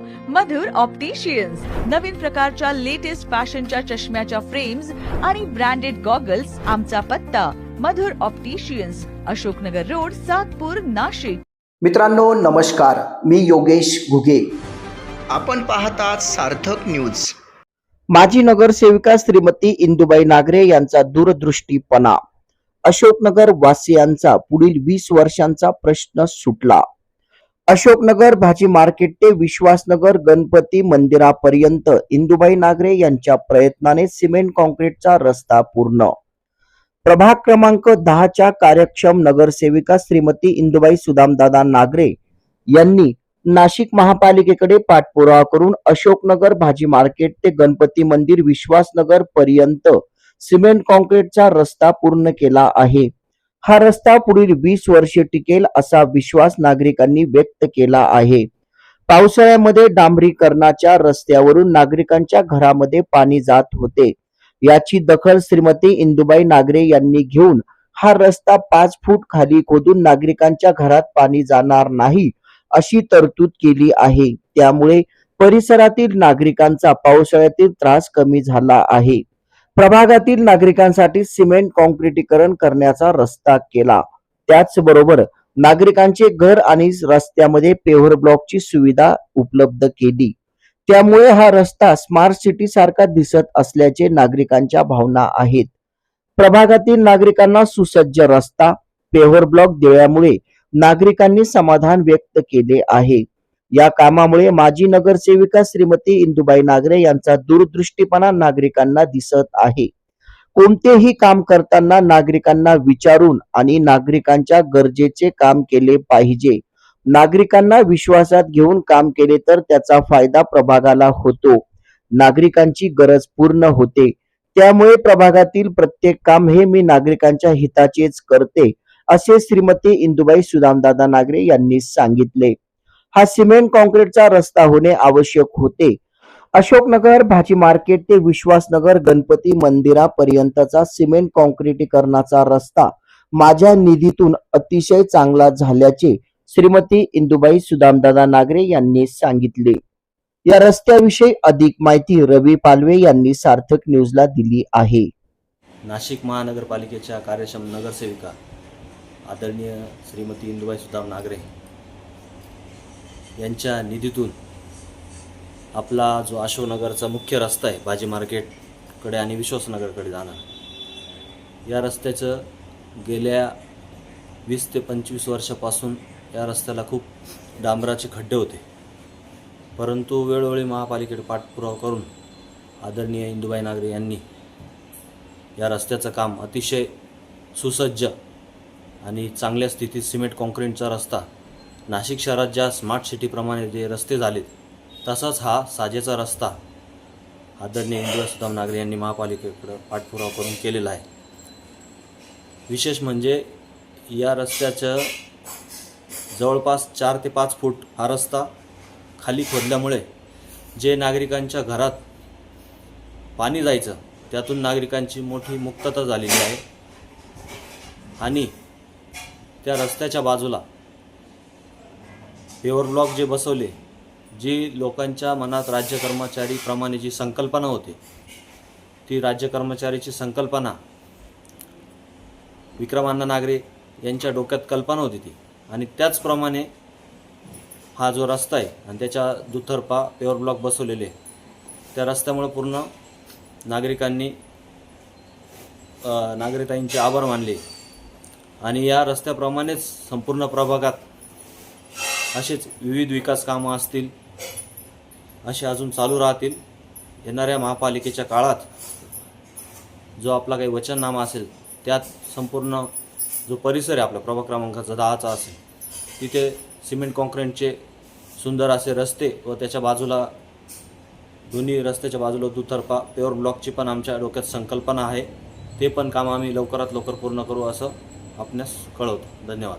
मधुर opticians नवीन प्रकारच्या latest फॅशनच्या चष्म्याच्या फ्रेम्स आणि ब्रँडेड गॉगल्स आमचा पत्ता मधुर ऑप्टिशियन्स अशोकनगर रोड सातपूर नाशिक. मित्रांनो नमस्कार. मी योगेश घुगे. आपण पाहतात सार्थक न्यूज माजी नगरसेविका श्रीमती इंदुबाई नागरे यांचा दूरदृष्टीपणा. अशोकनगर वासियांचा पुढील वीस वर्षांचा प्रश्न सुटला. अशोकनगर भाजी मार्केट ते विश्वासनगर गणपती मंदिरापर्यंत इंदुबाई नागरे यांच्या प्रयत्नाने सिमेंट कॉन्क्रीटचा रस्ता पूर्ण. प्रभाग क्रमांक दहाच्या कार्यक्षम नगरसेविका श्रीमती इंदुबाई सुदामदादा नागरे यांनी नाशिक महापालिकेकडे पाठपुरावा करून अशोकनगर भाजी मार्केट ते गणपती मंदिर विश्वासनगर पर्यंत सिमेंट कॉन्क्रीटचा रस्ता पूर्ण केला आहे. हा रस्ता पुढील वीस वर्षे टिकेल असा विश्वास नागरिकांनी व्यक्त केला आहे. पावसाळ्यामध्ये डांबरीकरणाच्या रस्त्यावरून नागरिकांच्या घरामध्ये पाणी जात होते. याची दखल श्रीमती इंदुबाई नागरे यांनी घेऊन हा रस्ता पाच फूट खाली खोदून नागरिकांच्या घरात पाणी जाणार नाही अशी तरतूद केली आहे. त्यामुळे परिसरातील नागरिकांचा पावसाळ्यातील त्रास कमी झाला आहे. प्रभागातील नागरिकांसाठी सिमेंट कॉन्क्रिटीकरण करण्याचा रस्ता केला. त्याचबरोबर नागरिकांचे घर आणि रस्त्यामध्ये पेव्हर ब्लॉकची सुविधा उपलब्ध केली. त्यामुळे हा रस्ता स्मार्ट सिटी सारखा दिसत असल्याचे नागरिकांच्या भावना आहेत. प्रभागातील नागरिकांना सुसज्ज रस्ता पेव्हर ब्लॉक दिल्यामुळे नागरिकांनी समाधान व्यक्त केले आहे. या कामामुळे माजी नगरसेविका श्रीमती इंदुबाई नागरे यांचा दूरदृष्टीपणा नागरिकांना दिसत आहे. कोणतेही काम करताना नागरिकांना विचारून आणि नागरिकांच्या गरजेचे काम केले पाहिजे. नागरिकांना विश्वासात घेऊन काम केले तर त्याचा फायदा प्रभागाला होतो. नागरिकांची गरज पूर्ण होते. त्यामुळे प्रभागातील प्रत्येक काम हे मी नागरिकांच्या हिताचेच करते असे श्रीमती इंदुबाई सुदामदादा नागरे यांनी सांगितले. हा सिमेंट कॉन्क्रीटचा रस्ता होणे आवश्यक होते. अशोकनगर भाजी मार्केट ते विश्वासनगर गणपती मंदिरापर्यंतचा सिमेंट कॉन्क्रिटीकरणाचा रस्ता माझ्या निधीतून अतिशय चांगला झाल्याचे श्रीमती इंदुबाई सुदामदादा नागरे यांनी सांगितले. या रस्त्याविषयी अधिक माहिती रवी पालवे यांनी सार्थक न्यूजला दिली आहे. नाशिक महानगरपालिकेच्या कार्यक्षम नगरसेविका आदरणीय श्रीमती इंदुबाई सुदाम नागरे यांच्या निधीतून आपला जो अशोकनगरचा मुख्य रस्ता आहे भाजी मार्केटकडे आणि विश्वासनगरकडे जाणार. या रस्त्याचं गेल्या वीस ते पंचवीस वर्षापासून या रस्त्याला खूप डांबराचे खड्डे होते. परंतु वेळोवेळी महापालिकेकडे पाठपुरावा करून आदरणीय इंदुबाई नागरे यांनी या रस्त्याचं काम अतिशय सुसज्ज आणि चांगल्या स्थितीत सिमेंट कॉन्क्रीटचा रस्ता नाशिक शहरात ज्या स्मार्ट सिटीप्रमाणे जे रस्ते झालेत तसाच हा साजेचा रस्ता आदरणीय इंदिरा सुदाम नागरे यांनी महापालिकेकडं पाठपुरावा करून केलेला आहे. विशेष म्हणजे या रस्त्याचं जवळपास चार ते पाच फूट हा रस्ता खाली खोदल्यामुळे जे नागरिकांच्या घरात पाणी जायचं त्यातून नागरिकांची मोठी मुक्तता झालेली आहे. आणि त्या रस्त्याच्या बाजूला पेवर ब्लॉक जे बसवले जी लोकांच्या मनात राज्य कर्मचारीप्रमाणे जी संकल्पना होती ती राज्य कर्मचारीची संकल्पना विक्रमांना नागरे यांच्या डोक्यात कल्पना होती ती. आणि त्याचप्रमाणे हा जो रस्ता आहे आणि त्याच्या दुतर्फा पेवर ब्लॉक बसवलेले त्या रस्त्यामुळे पूर्ण नागरिकांनी नागरिकांचे आभार मानले. आणि या रस्त्याप्रमाणेच संपूर्ण प्रभागात असेच विविध विकास कामं असतील असे अजून चालू राहतील येणाऱ्या महापालिकेच्या काळात जो आपला काही वचननामा असेल त्यात संपूर्ण जो परिसर आहे आपला प्रभाग क्रमांकाचा दहाचा असेल तिथे सिमेंट कॉन्क्रीटचे सुंदर असे रस्ते व त्याच्या बाजूला दोन्ही रस्त्याच्या बाजूला दुतर्फा प्युअर ब्लॉकची पण आमच्या डोक्यात संकल्पना आहे. ते पण काम आम्ही लवकरात लवकर पूर्ण करू असं आपणास कळवतो. धन्यवाद.